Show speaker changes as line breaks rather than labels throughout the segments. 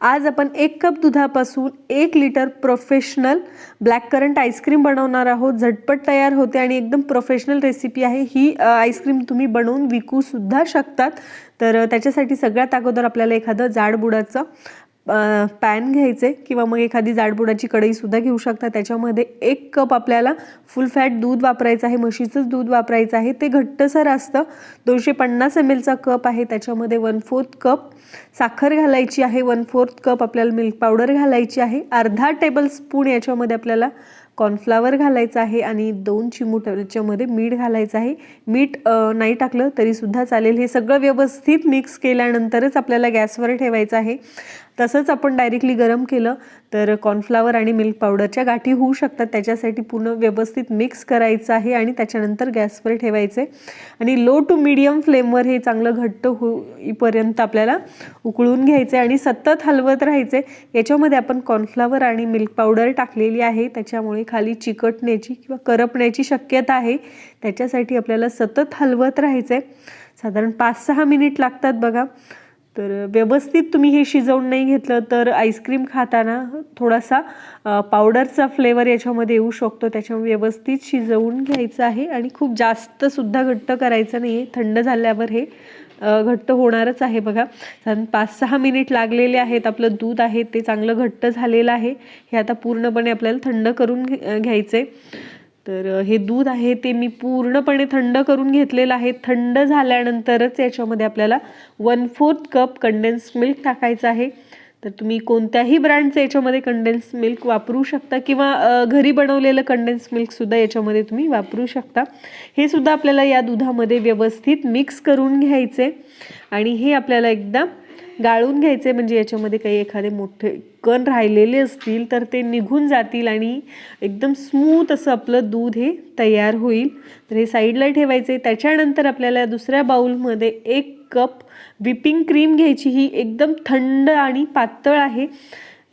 आज आपण एक कप दुधापासून एक litre professional black currant ice cream बनवणार आहोत. झटपट तयार होते आणि एकदम प्रोफेशनल रेसिपी आहे. ही आईस्क्रीम तुम्ही बनवून विकू सुद्धा शकतात. तर त्याच्यासाठी सगळ्यात अगोदर आपल्याला एखादं जाड बुडाचं पॅन घ्यायचे किंवा मग एखादी जाडबुडाची कढईसुद्धा घेऊ शकता. त्याच्यामध्ये एक कप आपल्याला फुल फॅट दूध वापरायचं आहे म्हशीचंच दूध वापरायचं आहे. ते घट्टसर असतं. दोनशे पन्नास एम एलचा कप आहे. त्याच्यामध्ये वन फोर्थ कप साखर घालायची आहे. वन फोर्थ कप आपल्याला मिल्क पावडर घालायची आहे. अर्धा टेबल स्पून याच्यामध्ये आपल्याला कॉर्नफ्लावर घालायचं आहे आणि दोन चिमूट याच्यामध्ये मीठ घालायचं आहे. मीठ नाही टाकलं तरीसुद्धा चालेल. हे सगळं व्यवस्थित मिक्स केल्यानंतरच आपल्याला गॅसवर ठेवायचं आहे. तसंच आपण डायरेक्टली गरम केलं तर कॉर्नफ्लावर आणि मिल्क पावडरच्या गाठी होऊ शकतात. त्याच्यासाठी पूर्ण व्यवस्थित मिक्स करायचं आहे आणि त्याच्यानंतर गॅसवर ठेवायचे. आणि लो टू मिडियम फ्लेमवर हे चांगलं घट्ट होईपर्यंत आपल्याला उकळून घ्यायचे आणि सतत हलवत राहायचे. याच्यामध्ये आपण कॉर्नफ्लावर आणि मिल्क पावडर टाकलेली आहे. त्याच्यामुळे खाली चिकटण्याची किंवा करपण्याची शक्यता आहे. त्याच्यासाठी आपल्याला सतत हलवत राहायचं आहे साधारण पाच सहा मिनिट लागतात बघा. तर व्यवस्थित तुम्ही हे शिजवून नाही घेतलं तर आईस्क्रीम खाताना थोडासा पावडरचा फ्लेवर याच्यामध्ये येऊ शकतो. त्याच्यामुळे व्यवस्थित शिजवून घ्यायचं आहे आणि खूप जास्तसुद्धा घट्ट करायचं नाही आहे थंड झाल्यावर हे घट्ट होणारच आहे बघा. कारण पाच सहा मिनिट लागलेले आहेत. आपलं दूध आहे ते चांगलं घट्ट झालेलं आहे. हे आता पूर्णपणे आपल्याला थंड करून घे घ्यायचं आहे तर हे दूध आहे ते मी पूर्णपणे थंड करून घेतलेलं आहे. थंड झाल्यानंतरच याच्यामध्ये आपल्याला one fourth cup condense milk टाकायचं आहे. तर तुम्ही कोणत्याही ब्रँडचं याच्यामध्ये कंडेन्स मिल्क वापरू शकता किंवा घरी बनवलेलं कंडेन्स मिल्कसुद्धा याच्यामध्ये तुम्ही वापरू शकता. हे सुद्धा आपल्याला या दुधामध्ये व्यवस्थित मिक्स करून घ्यायचे आणि हे आपल्याला एकदा गाळून घ्यायचे म्हणजे याच्यामध्ये काही एखादे मोठे कण राहिलेले असतील तर ते निघून जातील आणि एकदम स्मूथ असं आपलं दूध हे तयार होईल. तर हे साईडला ठेवायचे. त्याच्यानंतर आपल्याला दुसऱ्या बाउलमध्ये एक कप व्हिपिंग क्रीम घ्यायची. ही एकदम थंड आणि पातळ आहे.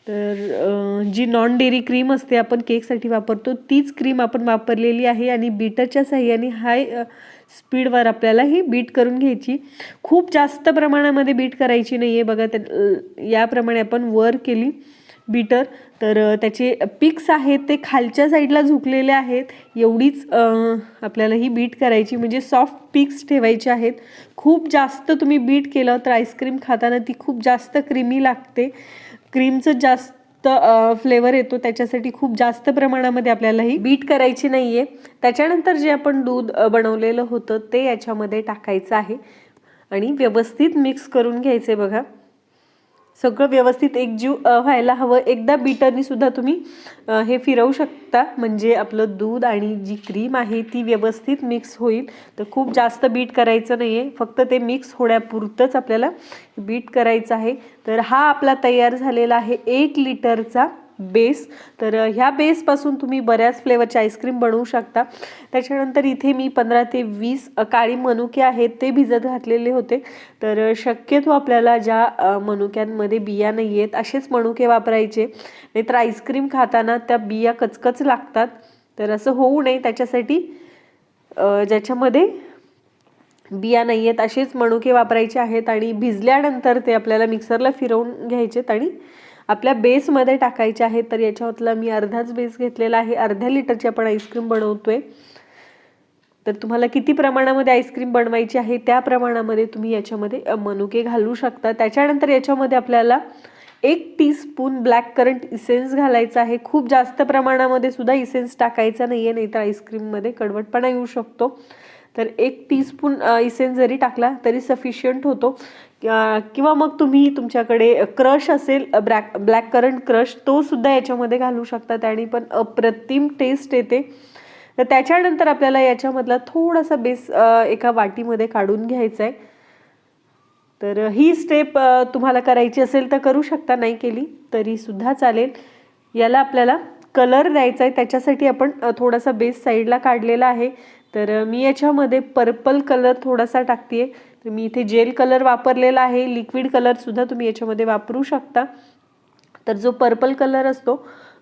तर जी नॉन डेअरी क्रीम असते आपण केकसाठी वापरतो तीच क्रीम आपण वापरलेली आहे आणि बीटरच्या साह्याने हाय स्पीडवर आपल्याला ही बीट करून घ्यायची. खूप जास्त प्रमाणामध्ये बीट करायची नाही आहे बघा त्या याप्रमाणे आपण वर केली बीटर तर त्याचे पिक्स आहेत ते खालच्या साईडला झुकलेले आहेत. एवढीच आपल्याला ही बीट करायची. म्हणजे सॉफ्ट पिक्स ठेवायचे आहेत. खूप जास्त तुम्ही बीट केलं तर आईस्क्रीम खाताना ती खूप जास्त क्रीमी लागते. क्रीमचं जास्त फ्लेवर येतो त्याच्यासाठी खूप जास्त प्रमाणामध्ये आपल्याला ही बीट करायची नाही आहे त्याच्यानंतर जे आपण दूध बनवलेलं होतं ते याच्यामध्ये टाकायचं आहे. आणि व्यवस्थित मिक्स करून घ्यायचे बघा. सगळं व्यवस्थित एकजीव व्हायला हवं. एकदा बीटरनी सुद्धा तुम्ही हे फिरवू शकता. म्हणजे आपलं दूध आणि जी क्रीम आहे ती व्यवस्थित मिक्स होईल. तर खूप जास्त बीट करायचं नाही आहे फक्त ते मिक्स होण्यापुरतंच आपल्याला बीट करायचं आहे. तर हा आपला तयार झालेला आहे एक लिटरचा बेस. तर ह्या बेसपासून तुम्ही बऱ्याच फ्लेवरचे आईस्क्रीम बनवू शकता. त्याच्यानंतर इथे मी पंधरा ते वीस काळी मनुके आहेत ते भिजत घातलेले होते. तर शक्यतो आपल्याला ज्या मनुक्यांमध्ये बिया नाही आहेत असेच मनुके वापरायचे. नाहीतर आईस्क्रीम खाताना त्या बिया कचकच लागतात. तर असं होऊ नये. त्याच्यासाठी ज्याच्यामध्ये बिया नाही आहेत असेच मणुके वापरायचे आहेत आणि भिजल्यानंतर ते आपल्याला मिक्सरला फिरवून घ्यायचेत आणि आपल्या बेसमध्ये टाकायचे आहेत तर याच्यातला मी अर्धाच बेस घेतलेला आहे. अर्ध्या लिटरची आपण आईस्क्रीम बनवतोय. तर तुम्हाला किती प्रमाणामध्ये आईस्क्रीम बनवायची आहे त्या प्रमाणामध्ये तुम्ही याच्यामध्ये मनुके घालू शकता. त्याच्यानंतर याच्यामध्ये आपल्याला एक टीस्पून ब्लॅक करंट इसेन्स घालायचा आहे. खूप जास्त प्रमाणामध्ये सुद्धा इसेन्स टाकायचा नाही आहे नाहीतर आईस्क्रीममध्ये कडवटपणा येऊ शकतो. तर एक टीस्पून इसेन जरी टाकला तरी सफिशियंट होतो. किंवा मग तुम्ही तुमच्याकडे क्रश असेल ब्लॅक ब्लॅक करंट क्रश तो सुद्धा याच्यामध्ये घालू शकता. त्याने पण अप्रतिम टेस्ट येते. तर त्याच्यानंतर आपल्याला याच्यामधला थोडासा बेस एका वाटीमध्ये काढून घ्यायचा आहे तर ही स्टेप तुम्हाला करायची असेल तर करू शकता नाही केली तरी सुद्धा चालेल. याला आपल्याला कलर द्यायचा आहे त्याच्यासाठी आपण थोडासा बेस साईडला काढलेला आहे. तर मी याच्यामध्ये पर्पल कलर थोडासा टाकते तर मी इथे जेल कलर वापरलेला आहे. लिक्विड कलरसुद्धा तुम्ही याच्यामध्ये वापरू शकता. तर जो पर्पल कलर असतो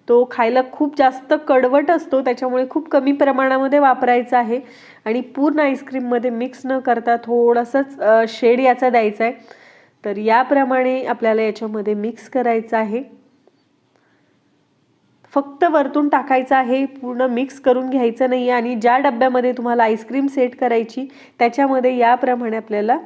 तो खायला खूप जास्त कडवट असतो. त्याच्यामुळे खूप कमी प्रमाणामध्ये वापरायचा आहे. आणि पूर्ण आईस्क्रीममध्ये मिक्स न करता थोडंसंच शेड याचा द्यायचा आहे. तर याप्रमाणे आपल्याला याच्यामध्ये मिक्स करायचं आहे. फक्त वरतून टाकायचं आहे पूर्ण मिक्स करून घ्यायचं नाही आहे आणि ज्या डब्यामध्ये तुम्हाला आईस्क्रीम सेट करायची त्याच्यामध्ये याप्रमाणे आपल्याला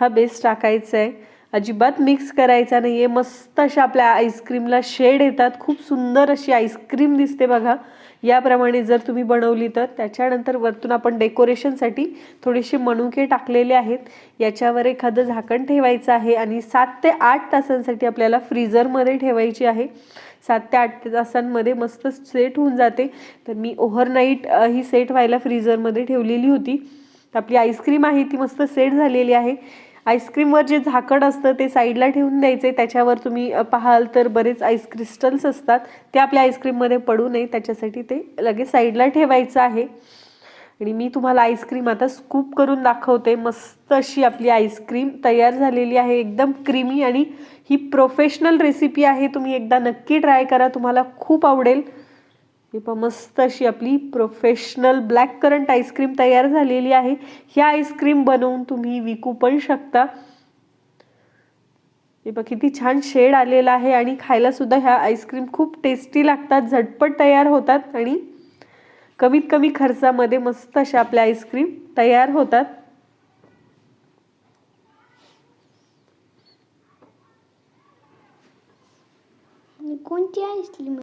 हा बेस टाकायचा आहे अजिबात मिक्स करायचा नाही आहे मस्त अशा आपल्या आईस्क्रीमला शेड येतात. खूप सुंदर अशी आईस्क्रीम दिसते बघा. याप्रमाणे जर तुम्ही बनवली तर. त्याच्यानंतर वरतून आपण डेकोरेशनसाठी थोडेसे मनुके टाकलेले आहेत. याच्यावर एखादं झाकण ठेवायचं आहे आणि सात ते आठ तासांसाठी आपल्याला फ्रीजरमध्ये ठेवायची आहे. सात ते आठ तासांमध्ये मस्त सेट होऊन जाते. तर मी ओव्हरनाईट ही सेट व्हायला फ्रीझरमध्ये ठेवलेली होती. तर आपली आईस्क्रीम आहे ती मस्त सेट झालेली आहे. आईस्क्रीमवर जे झाकण असतं ते साईडला ठेवून द्यायचे. त्याच्यावर तुम्ही पाहाल तर बरेच आईस क्रिस्टल्स असतात. ते आपल्या आईस्क्रीममध्ये पडू नये. त्याच्यासाठी ते लगेच साईडला ठेवायचं आहे. आणि मी तुम्हाला आईस्क्रीम आता स्कूप करून दाखवते. मस्त अशी आपली आईस्क्रीम तयार झालेली आहे. एकदम क्रीमी आणि ही प्रोफेशनल रेसिपी आहे. तुम्ही एकदा नक्की ट्राय करा. तुम्हाला खूप आवडेल. हे पण मस्त अशी आपली प्रोफेशनल ब्लॅक करंट आईस्क्रीम तयार झालेली आहे. ह्या आईस्क्रीम बनवून तुम्ही विकू पण शकता. हे बघ किती छान शेड आलेला आहे आणि खायला सुद्धा ह्या आईस्क्रीम खूप टेस्टी लागतात झटपट तयार होतात आणि कमीत कमी खर्चामध्ये मस्त अशा आपल्या आईस्क्रीम तयार होतात.
कोणती आईस्क्रीम?